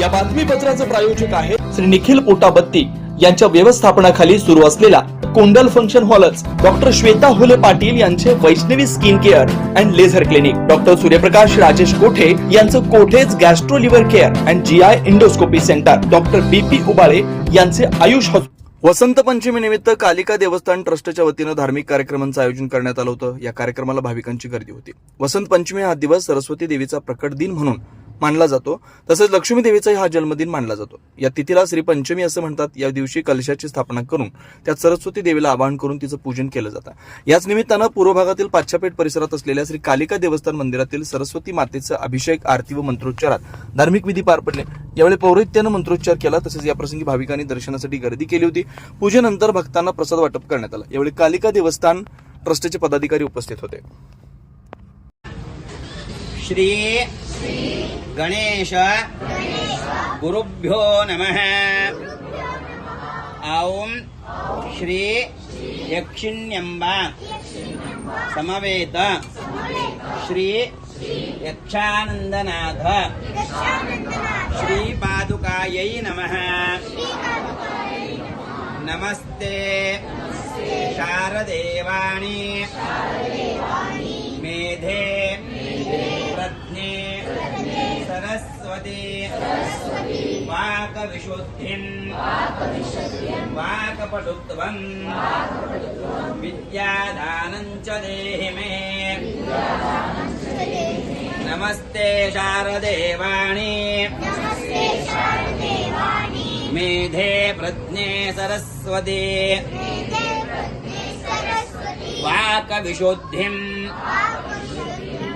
या बातमीपत्राचे प्रायोजक आहे श्री निखिल पोटाबत्ती. यांच्या व्यवस्थापनाखाली सुरू असलेला कोंडल फंक्शन हॉलच डॉक्टर श्वेता होले पाटील यांचे Vaishnavi skin care and laser clinic. Doctor Suryaprakash Rajesh Kothe यांचं कोठेज gastro liver care and G I endoscopy centre. Doctor B P Ubale यांचे आयुष हॉस्पिटल वसंत पंचमी निमित्त कालिका देवस्थान ट्रस्टच्या वतीनं धार्मिक कार्यक्रमांचं आयोजन करण्यात आलं होतं. या कार्यक्रमाला भाविकांची गर्दी होती. वसंत पंचमी हा दिवस सरस्वती देवीचा प्रकट दिन म्हणून मानला जातो. तसेच लक्ष्मी देवीचाही हा जन्मदिन मानला जातो. या तिथीला श्री पंचमी असं म्हणतात. या दिवशी कलशाची स्थापना करून त्यात सरस्वती देवीला आवाहन करून तिचं पूजन केलं जातं. याच निमित्तानं पूर्व भागातील पाच्छापेठ परिसरात असलेल्या श्री कालिका देवस्थान मंदिरातील सरस्वती मातेचं अभिषेक आरती व मंत्रोच्चारात धार्मिक विधी पार पडले. यावेळी पौरोहित्यानं मंत्रोच्चार केला. तसेच या प्रसंगी भाविकांनी दर्शनासाठी गर्दी केली होती. पूजेनंतर भक्तांना प्रसाद वाटप करण्यात आला. यावेळी कालिका देवस्थान ट्रस्टचे पदाधिकारी उपस्थित होते. श्री गणेश गुरुभ्यो नमः। ॐ श्री यक्षिण्यम्बा समवेत। श्री यक्षानन्दनाथ। श्रीपादुकायै नमः। नमस्ते। शारदेवाणी। मेधे। सरस्वती वाकविशुद्धिम्। वाकपटुत्वम्। विद्यादानम् च देहि मे। नमस्ते शारदेवाणि। मेधे प्रज्ञे सरस्वती। वाकविशुद्धिम्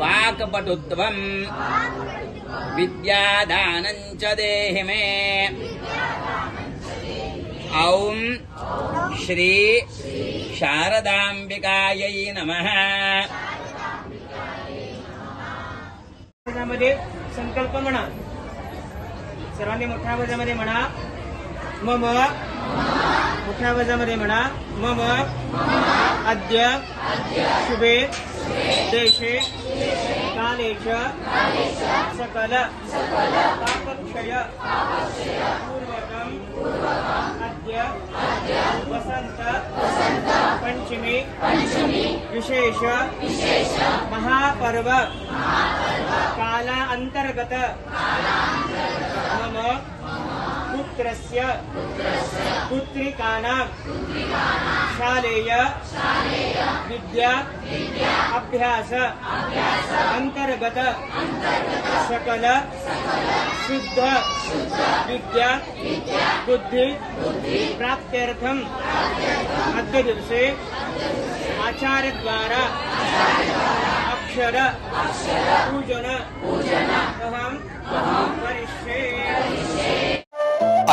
वाक्पटुत्वम्। विद्यादानम् च देहि मे। ॐ श्री शारदाम्बिकायै नमः। संकल्प म्हणा सर्वांनी मोठ्या आवाजामध्ये म्हणा। मम मोठ्या आवाजामध्ये म्हणा. मम. अद्य. शुभे. देशे. कालेश. सकल. पापक्षय पूर्वकम अद्य. वसंत. पंचमी. विशेष. महापर्व. काला अंतर्गत मम. पुत्रस्य पुत्रिकाणां शालेय विद्या अभ्यास अंतर्गत सकल शुद्ध विद्या बुद्धि प्राप्त्यर्थम् अद्य दिवसे आचार्यद्वारा अक्षर पूजन अहं करिष्ये।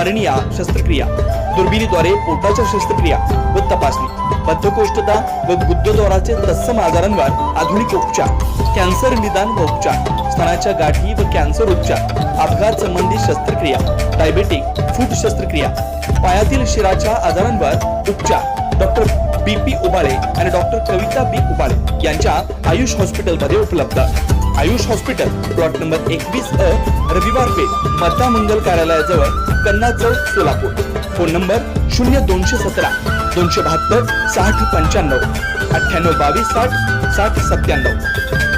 हर्निया शस्त्रक्रिया. दुर्बिणीद्वारे पोटाच्या शस्त्रक्रिया व तपासणी. बद्धकोष्ठता व गुद्धद्वाराचे तत्सम आजारांवर आधुनिक उपचार. कॅन्सर निदान व उपचार. स्तनाच्या गाठी व कॅन्सर उपचार. अपघात संबंधी शस्त्रक्रिया. डायबेटिक फूट शस्त्रक्रिया. पायातील शिराच्या आजारांवर उपचार. डॉक्टर बी पी उबाळे आणि डॉक्टर कविता बी उबाळे यांच्या आयुष हॉस्पिटलमध्ये उपलब्ध. आयुष हॉस्पिटल प्लॉट नंबर एकवीस अ रविवार पेठ मत्ता मंगल कार्यालयाजवळ कन्ना चौक सोलापूर. फोन नंबर शून्य दोनशे सतरा दोनशे बहात्तर साठ पंच्याण्णव अठ्ठ्याण्णव बावीस साठ साठ सत्त्याण्णव.